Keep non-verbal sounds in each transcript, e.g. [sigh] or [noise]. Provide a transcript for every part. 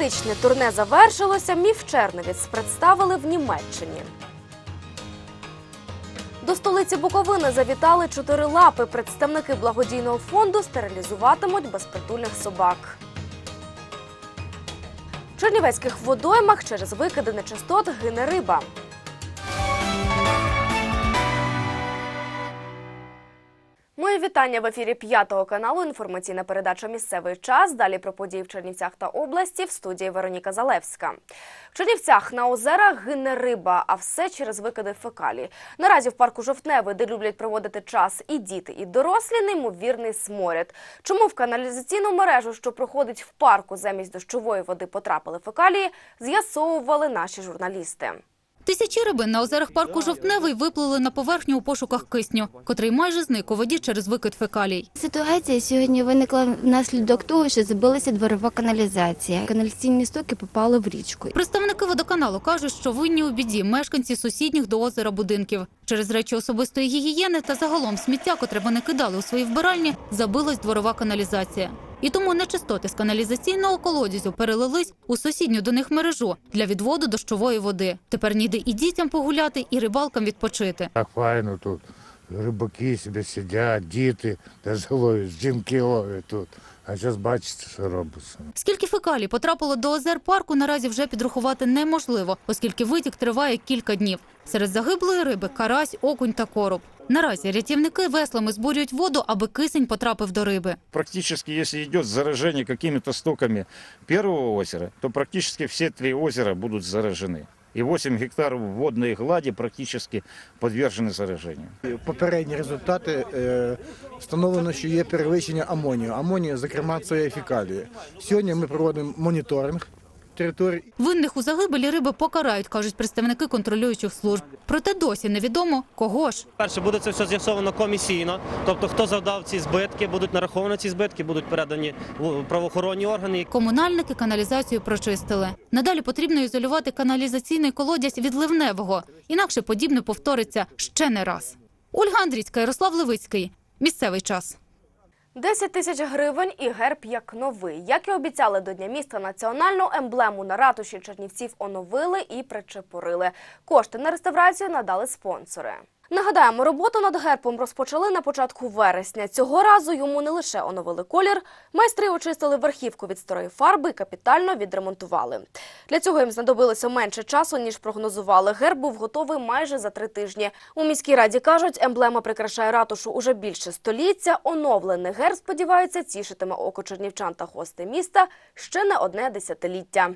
Туристичне турне завершилося. Міф Черновіць представили в Німеччині. До столиці Буковини завітали чотири лапи. Представники благодійного фонду стерилізуватимуть безпритульних собак. В чернівецьких водоймах через викиди нечистот гине риба. Моє вітання в ефірі п'ятого каналу. Інформаційна передача Місцевий час. Далі про події в Чернівцях та області в студії Вероніка Залевська. В Чернівцях на озерах гине риба, а все через викиди фекалій. Наразі в парку Жовтневий, де люблять проводити час і діти, і дорослі, неймовірний сморід. Чому в каналізаційну мережу, що проходить в парку замість дощової води, потрапили фекалії, з'ясовували наші журналісти. Тисячі рибин на озерах парку Жовтневий виплили на поверхню у пошуках кисню, котрий майже зник у воді через викид фекалій. Ситуація сьогодні виникла внаслідок того, що забилася дворова каналізація. Каналізаційні стоки попали в річку. Представники водоканалу кажуть, що винні у біді мешканці сусідніх до озера будинків. Через речі особистої гігієни та загалом сміття, котре вони кидали у свої вбиральні, забилась дворова каналізація. І тому нечистоти з каналізаційного колодязю перелились у сусідню до них мережу для відводу дощової води. Тепер ніде і дітям погуляти, і рибалкам відпочити. Так файно тут. Рибаки собі сидять, діти теж ловлять, жінки ловлять тут. А зараз бачите, що робиться. Скільки фекалій потрапило до озер парку, наразі вже підрахувати неможливо, оскільки витік триває кілька днів. Серед загиблої риби карась, окунь та короб. Наразі рятівники веслами збурюють воду, аби кисень потрапив до риби. Практически, если идет заражение какими-то стоками первого озера, то практически все три озера будут заражены. И 8 гектаров водной глади практически подвержены заражению. Попередні результати е, встановлено, що є перевищення амонію. Амонію, зокрема, це є фекалії. Сьогодні ми проводимо моніторинг території. Винних у загибелі риби покарають, кажуть представники контролюючих служб. Проте досі невідомо кого ж. Перше буде це все з'ясовано комісійно, тобто хто завдав ці збитки, будуть нараховані ці збитки, будуть передані в правоохоронні органи. Комунальники каналізацію прочистили. Надалі потрібно ізолювати каналізаційний колодязь від ливневого, інакше подібне повториться ще не раз. Ольга Андрійська, Ярослав Левицький. Місцевий час. 10 тисяч гривень і герб як новий. Як і обіцяли до Дня міста, національну емблему на ратуші Чернівців оновили і причепурили. Кошти на реставрацію надали спонсори. Нагадаємо, роботу над гербом розпочали на початку вересня. Цього разу йому не лише оновили колір, майстри очистили верхівку від старої фарби і капітально відремонтували. Для цього їм знадобилося менше часу, ніж прогнозували. Герб був готовий майже за три тижні. У міській раді кажуть, емблема прикрашає ратушу уже більше століття. Оновлений герб, сподіваються, тішитиме око чернівчан та гостей міста ще не одне десятиліття.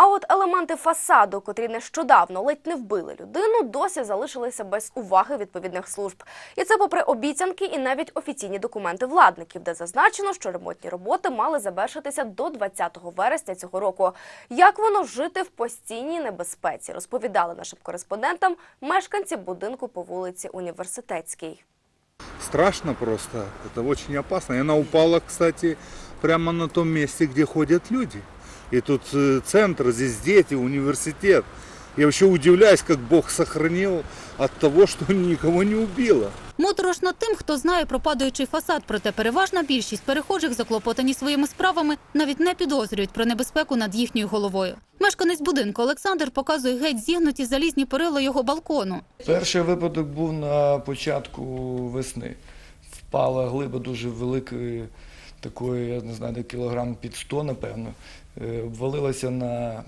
А от елементи фасаду, котрі нещодавно ледь не вбили людину, досі залишилися без уваги відповідних служб. І це попри обіцянки і навіть офіційні документи владників, де зазначено, що ремонтні роботи мали завершитися до 20 вересня цього року. Як воно жити в постійній небезпеці, розповідали нашим кореспондентам мешканці будинку по вулиці Університетській. Страшно просто, это очень опасно. И она упала, кстати, прямо на том месте, где ходят люди. И тут э, центр, здесь дети, университет. Я вообще удивляюсь, как Бог сохранил от того, что [laughs] никого не убило. Моторошно тим, хто знає про падаючий фасад, проте переважна більшість перехожих, заклопотані своїми справами, навіть не підозрюють про небезпеку над їхньою головою. Мешканець будинку Олександр показує геть зігнуті залізні перила його балкону. Перший випадок був на початку весни. Впала глиба дуже великої, такої, я не знаю, де кілограм під 100, напевно. Е, Обвалилася на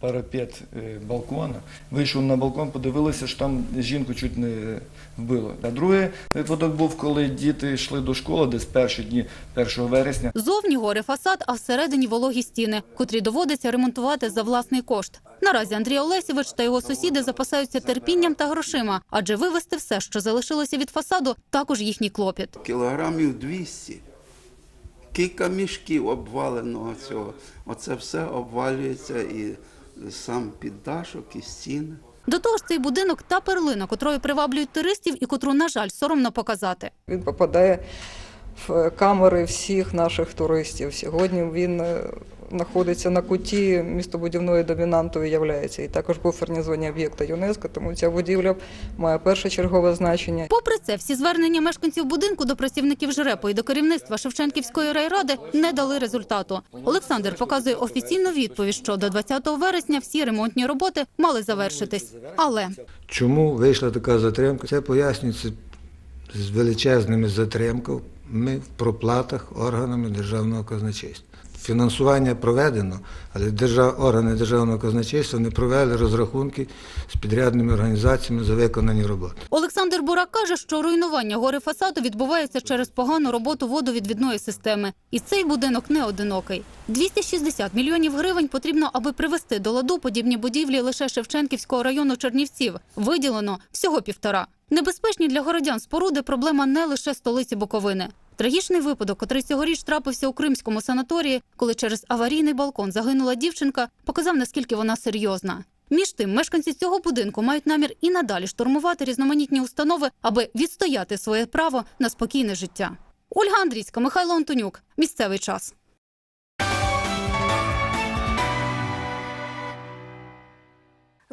парапет е, балкона. Вийшов на балкон, подивилися, що там жінку чуть не вбило. А другий випадок був, коли діти йшли до школи, десь перші дні 1 вересня. Зовні горе фасад, а всередині вологі стіни, котрі доводиться ремонтувати за власний кошт. Наразі Андрій Олесєвич та його сусіди запасаються терпінням та грошима, адже вивезти все, що залишилося від фасаду, також їхній клопіт. кілограмів 200. Кілька мішків обваленого цього. Оце все обвалюється і сам піддашок, і стіни. До того ж, цей будинок та перлина, котрою приваблюють туристів і котру, на жаль, соромно показати. Він попадає в камери всіх наших туристів. Сьогодні він е, знаходиться на куті містобудівної домінантою являється і також буферні зоні об'єкта ЮНЕСКО, тому ця будівля має першочергове значення. Попри це, всі звернення мешканців будинку до працівників ЖРЕПу і до керівництва Шевченківської райради не дали результату. Олександр показує офіційну відповідь, що до 20 вересня всі ремонтні роботи мали завершитись. Але Чому вийшла така затримка? Це пояснюється з величезними затримками в проплатах органами державного казначейства. Фінансування проведено, але держав, органи державного казначейства не провели розрахунки з підрядними організаціями за виконані роботи. Олександр Бурак каже, що руйнування гори фасаду відбувається через погану роботу водовідвідної системи. І цей будинок не одинокий. 260 мільйонів гривень потрібно, аби привести до ладу подібні будівлі лише Шевченківського району Чернівців. Виділено всього півтора. Небезпечні для городян споруди проблема не лише столиці Буковини. Трагічний випадок, котрий цьогоріч трапився у кримському санаторії, коли через аварійний балкон загинула дівчинка, показав наскільки вона серйозна. Між тим, мешканці цього будинку мають намір і надалі штурмувати різноманітні установи, аби відстояти своє право на спокійне життя. Ольга Андрійська, Михайло Антонюк. Місцевий час.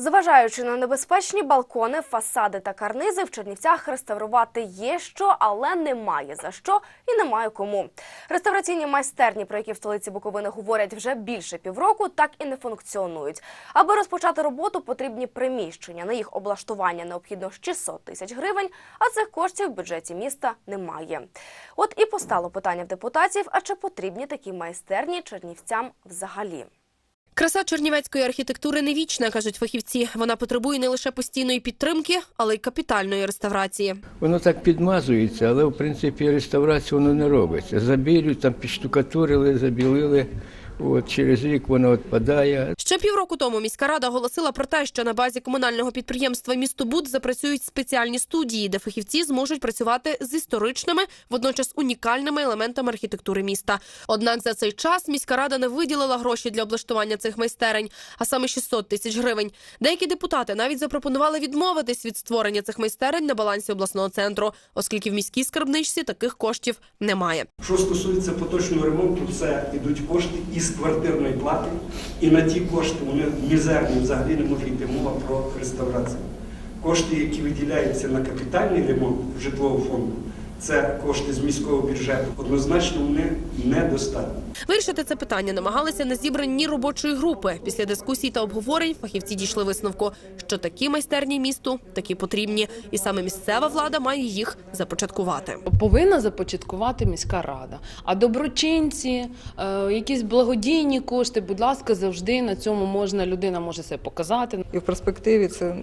Зважаючи на небезпечні балкони, фасади та карнизи, в Чернівцях реставрувати є що, але немає за що і немає кому. Реставраційні майстерні, про які в столиці Буковини говорять вже більше півроку, так і не функціонують. Аби розпочати роботу, потрібні приміщення. На їх облаштування необхідно 600 тисяч гривень, а цих коштів в бюджеті міста немає. От і постало питання в депутатів: а чи потрібні такі майстерні чернівцям взагалі? Краса чернівецької архітектури не вічна, кажуть фахівці. Вона потребує не лише постійної підтримки, але й капітальної реставрації. Воно так підмазується, але в принципі реставрацію воно не робиться. Забілюють, там підштукатурили, забілили. От через рік воно відпадає. Ще півроку тому міська рада оголосила про те, що на базі комунального підприємства «Містобуд» запрацюють спеціальні студії, де фахівці зможуть працювати з історичними, водночас унікальними елементами архітектури міста. Однак за цей час міська рада не виділила гроші для облаштування цих майстерень, а саме 600 тисяч гривень. Деякі депутати навіть запропонували відмовитись від створення цих майстерень на балансі обласного центру, оскільки в міській скарбничці таких коштів немає. Що стосується поточного ремонту, це йдуть кошти із квартирної плати, і на ті кошти вони мізерні, взагалі не може йти мова про реставрацію. Кошти, які виділяються на капітальний ремонт житлового фонду, це кошти з міського бюджету. Однозначно вони недостатні. Вирішити це питання намагалися на зібранні робочої групи. Після дискусій та обговорень фахівці дійшли висновку, що такі майстерні місту такі потрібні, і саме місцева влада має їх започаткувати. повинна започаткувати міська рада. А доброчинці, е, якісь благодійні кошти, будь ласка, завжди на цьому можна людина може себе показати. І в перспективі це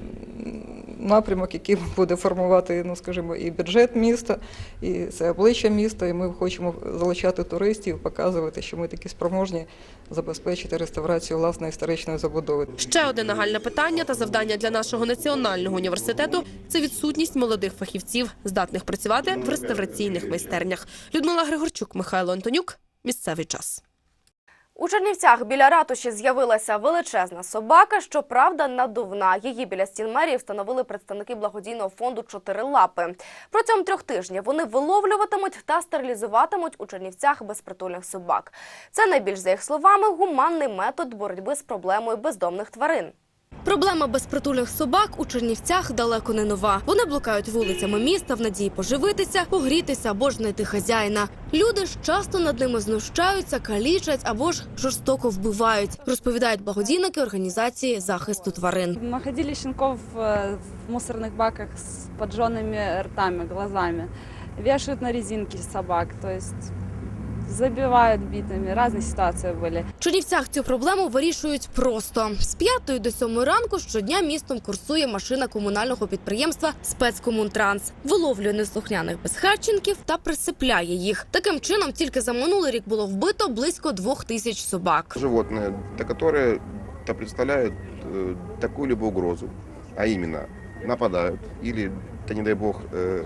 напрямок, який буде формувати, ну скажімо, і бюджет міста, і це обличчя міста. І ми хочемо залучати туристів, показувати, що ми такі спроможні забезпечити реставрацію власної історичної забудови. Ще одне нагальне питання та завдання для нашого національного університету це відсутність молодих фахівців, здатних працювати в реставраційних майстернях. Людмила Григорчук, Михайло Антонюк. Місцевий час. У Чернівцях біля ратуші з'явилася величезна собака, щоправда, надувна. Її біля стін мерії встановили представники благодійного фонду «Чотири лапи». Протягом трьох тижнів вони виловлюватимуть та стерилізуватимуть у Чернівцях безпритульних собак. Це найбільш за їх словами гуманний метод боротьби з проблемою бездомних тварин. Проблема безпритульних собак у Чернівцях далеко не нова. Вони блукають вулицями міста в надії поживитися, погрітися або ж знайти хазяїна. Люди ж часто над ними знущаються, калічать або ж жорстоко вбивають, розповідають благодійники організації захисту тварин. Находили щенков э, в мусорных баках с поджженными ртами, глазами. Вешают на резинки собак, то есть забивают битами. Разные ситуации были. В Чернівцях цю проблему вирішують просто. З 5 до 7 ранку щодня містом курсує машина комунального підприємства «Спецкомунтранс». Виловлює неслухняних безхатченків та присипляє їх. Таким чином, тільки за минулий рік було вбито близько двох тисяч собак. животные, да, которые да, представляют э, такую-либо угрозу, а именно нападают или, да не дай бог, э,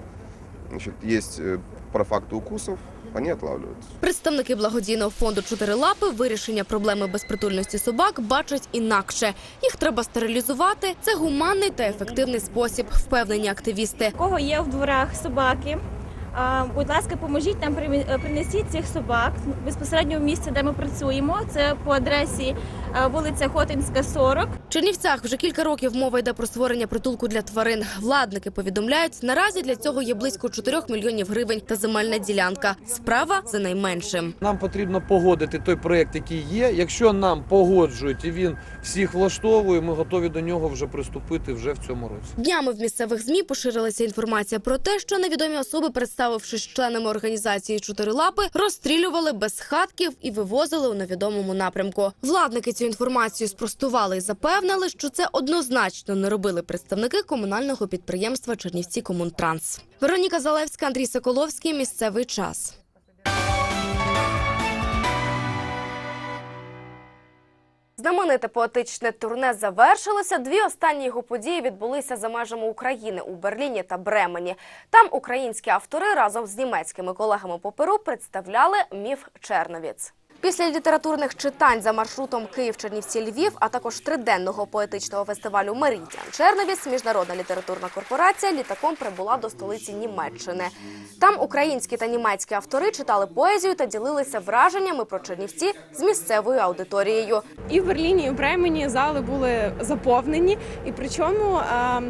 значит, есть э, про факти укусов, вони отлавливаются. Представники благодійного фонду «Чотири лапи» вирішення проблеми безпритульності собак бачать інакше. Їх треба стерилізувати. Це гуманний та ефективний спосіб, впевнені активісти. У кого є в дворах собаки, Будь ласка, поможіть нам примі- е, принесіть цих собак безпосередньо в місце, де ми працюємо. Це по адресі е, вулиця Хотинська, 40. В Чернівцях вже кілька років мова йде про створення притулку для тварин. Владники повідомляють, наразі для цього є близько 4 мільйонів гривень та земельна ділянка. Справа за найменшим. Нам потрібно погодити той проєкт, який є. Якщо нам погоджують і він всіх влаштовує, ми готові до нього вже приступити вже в цьому році. Днями в місцевих змі поширилася інформація про те, що невідомі особи, представившись членами організації «Чотирилапи», розстрілювали без хатків і вивозили у невідомому напрямку. Владники цю інформацію спростували і запевнили, що це однозначно не робили представники комунального підприємства Чернівці Комунтранс. Вероніка Залевська, Андрій Соколовський. Місцевий час. Знамените поетичне турне завершилося. Дві останні його події відбулися за межами України у Берліні та Бремені. Там українські автори разом з німецькими колегами по Перу представляли міф Черновіц. Після літературних читань за маршрутом Київ-Чернівці-Львів, а також триденного поетичного фестивалю Меридіан Черновіц, міжнародна літературна корпорація літаком прибула до столиці Німеччини. Там українські та німецькі автори читали поезію та ділилися враженнями про Чернівці з місцевою аудиторією. І в Берліні, і в Бремені зали були заповнені, і причому е,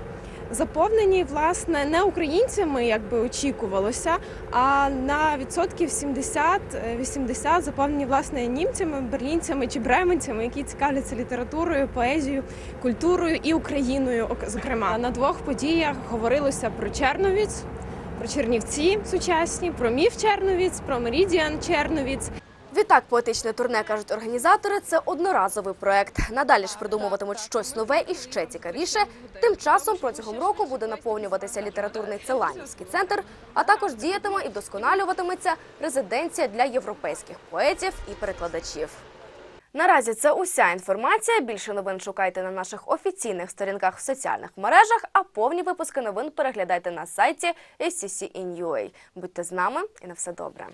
заповнені власне не українцями, як би очікувалося, а на відсотків 70-80 заповнені власне німцями, берлінцями чи бременцями, які цікавляться літературою, поезією, культурою і Україною. ок- Зокрема, на двох подіях говорилося про Черновіць. Про Чернівці сучасні, про міф Черновіць, про Мерідіан Черновіць. Відтак, поетичне турне кажуть організатори. Це одноразовий проект. Надалі ж придумуватимуть щось нове і ще цікавіше. Тим часом протягом року буде наповнюватися літературний Целанівський центр, а також діятиме і вдосконалюватиметься резиденція для європейських поетів і перекладачів. Наразі це уся інформація. Більше новин шукайте на наших офіційних сторінках в соціальних мережах, а повні випуски новин переглядайте на сайті SCC.in.ua. Будьте з нами і на все добре.